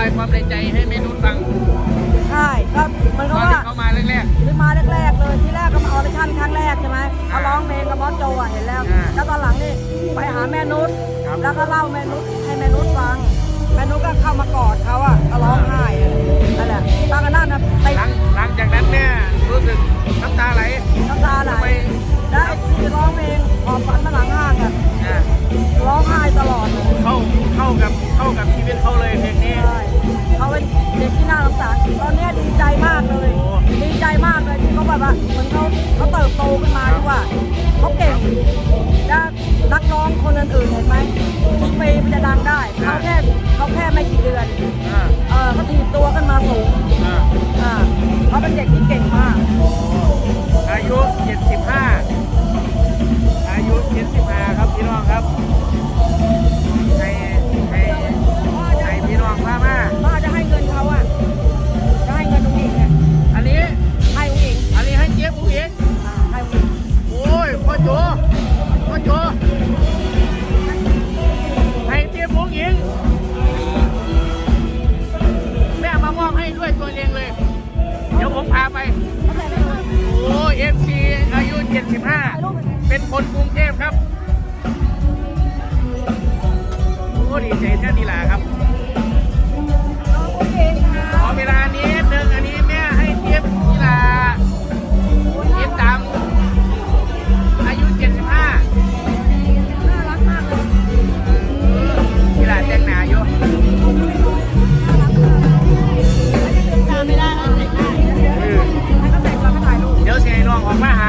ายความในใจให้แม่นูชฟังใช่ครับมันก็ว่าเขามาแรก ที่มาแรกๆเลยที่แรกก็มาออเดชั่นครั้งแรกใช่ไหมเขาร้องเพลงกับบอสโจเห็นแล้ว อ่แล้วตอนหลังนี่ไปหาแม่นุชครัแล้วก็เล่าแม่นุชให้แม่นุชฟังแม่นุชก็เข้ามากอดเขาอะก็อง โอ้เอฟซีอายุ 75 เป็นคนกรุงเทพครับ โอ้ดีใจแท้ดีละครับขอเวลานี้ ออกมา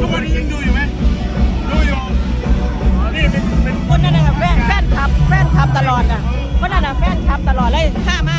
ทุกวันนี้ยังดูอยู่ไหมดูอยู่นี่เป็นคนนั่นน่ะแฟนแฟนคลับแฟนคลับตลอดน่ะคนนั่นน่ะแฟนคลับตลอดเลยข้ามา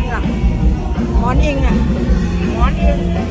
ริงอะหมอนเอง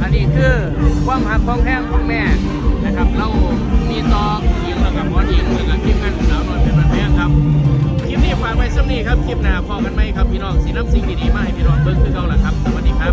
อันนี้คือความหักของแพงของแม่นะครับ เรามีต่อหญิงแล้วกับหมอหญิงแล้วกับทีมงานสาวน้อยเป็นมันแพงครับคลิปนี้ฝากไว้สักนี้ครับคลิปหน้าพอกันไหมครับพี่น้องสีน้ำสิ่งดีๆมาให้พี่น้องเบิ่งคือเก่าละครับสวัสดีครับ